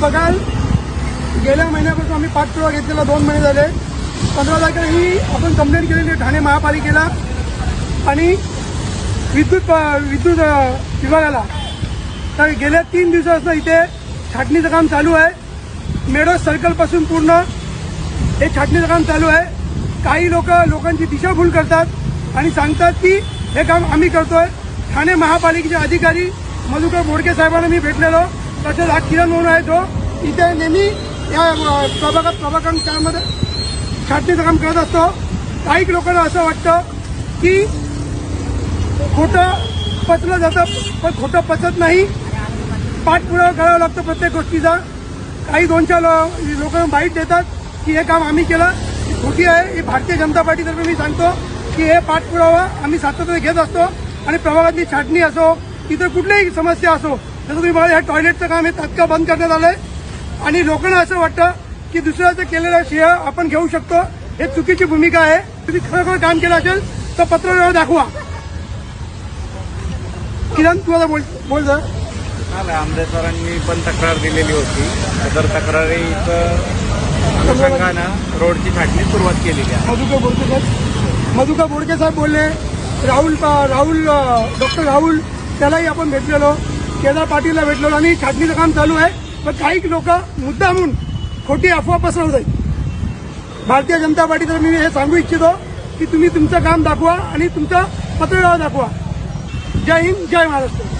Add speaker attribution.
Speaker 1: बघाल. गेल्या महिन्यापासून आम्ही पाठपुरावा घेतलेला दोन महिने झाले. पंधरा तारखेला ही आपण कंप्लेंट केलेली आहे ठाणे महापालिकेला. आणि विद्युत विद्युत विभागाला. तर गेल्या तीन दिवसापासून इथे छाटणीचं काम चालू आहे. मेडो सर्कलपासून पूर्ण हे छाटणीचं काम चालू आहे. काही लोक लोकांची दिशाभूल करतात आणि सांगतात की हे काम आम्ही करतोय. ठाणे महापालिकेचे अधिकारी मधुकर बोडके साहेबांना मी भेटलेलो. तसेच हा किरण म्हणून आहे तो. इथे नेहमी या प्रभागात प्रभाग चारमध्ये छाटणीचं काम करत असतो. काही लोकांना असं वाटतं की खोटं पचलं जातं पण खोटं पचत नाही. पाठपुरावा करावा लागतो प्रत्येक गोष्टीचा. काही दोन चार लोक माहीत देतात की हे काम आम्ही केलं. खोटी आहे. ही भारतीय जनता पार्टीतर्फे मी सांगतो की हे पाठपुरावा आम्ही सातत्याने घेत असतो. आणि प्रभागातली छाटणी असो इतर कुठलीही समस्या असो जसं तुम्ही बघा ह्या टॉयलेटचं काम हे तात्काळ बंद करण्यात आलंय. आणि लोकांना असं वाटतं की दुसऱ्याचं केलेलं श्रेय आपण घेऊ शकतो हे चुकीची भूमिका आहे. तुम्ही खरोखर काम केलं असेल तर पत्रव्यवहार दाखवा. किरण तू आता बोल बोल.
Speaker 2: आलं आमदार सरांनी पण तक्रार दिलेली होती. तर तक्रारीचं अनुषंगानं रोडची छाटणी सुरुवात केलेली आहे.
Speaker 1: मधुकर बोडके साहेब. मधुकर बोडके साहेब बोलले राहुल राहुल डॉक्टर राहुल त्यालाही आपण भेटलेलो. केदार पाटीलला भेटलेलो आणि छाटणीचं काम चालू आहे. पण काही लोक मुद्दा म्हणून खोटी अफवा पसरवत आहेत. भारतीय जनता पार्टीतर्फे मी हे सांगू इच्छितो की तुम्ही तुमचं काम दाखवा आणि तुमचं पत्रव्यवहार दाखवा. जय हिंद जय महाराष्ट्र.